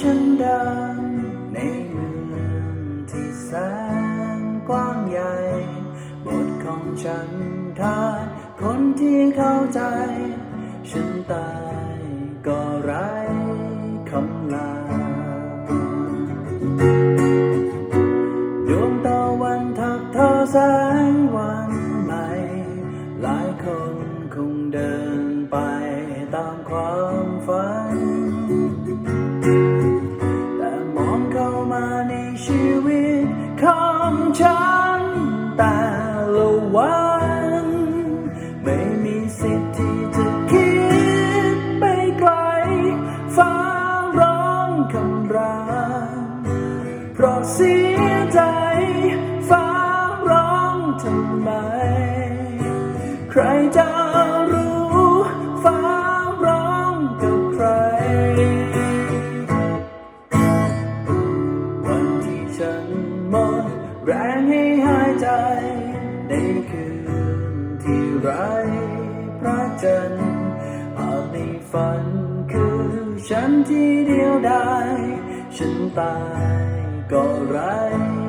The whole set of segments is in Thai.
ฉันดินในเมืองที่แสนกว้างใหญ่บทของฉันทายคนที่เข้าใจ ฉันตายก็ไร้คำลาดวงตะวันทักทอแสงวันใหม่ หลายคนคงเดินไปตามความฝัน สิทธิ์ที่จะคิดไปไกล ฟ้าร้องคำรามเพราะเสียใจ ฟ้าร้องทำไม ใครจะรู้ ฟ้าร้องกับใคร วันที่ฉันหมดแรงให้หายใจ ในคืนที่ร้พระ จันทร์อาจในฝันคือฉันที่เดียวดายฉันตายก็ไร้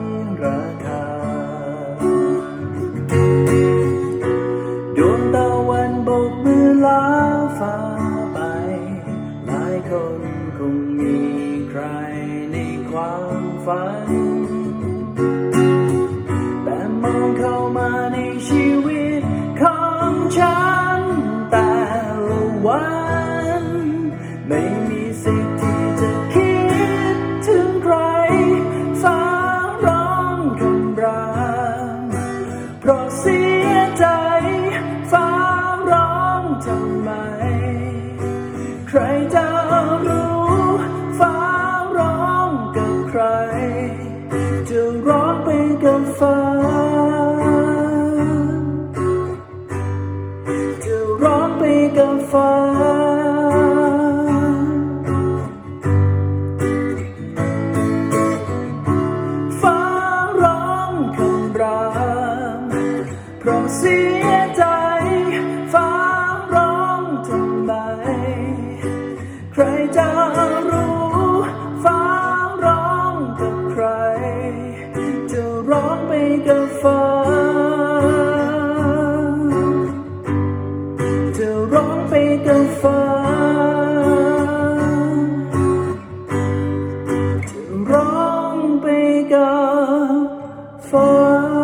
เพราะเสียใจฟ้าร้องทำไม ใครจะรู้ฟ้าร้องกับใคร จะร้องไปกับฟ้า จะร้องไปกับฟ้า เสียใจฟ้าร้องทำไม ใครจะรู้ฟ้าร้องกับใคร จะร้องไปกับฟ้า จะร้องไปกับฟ้า จะร้องไปกับฟ้า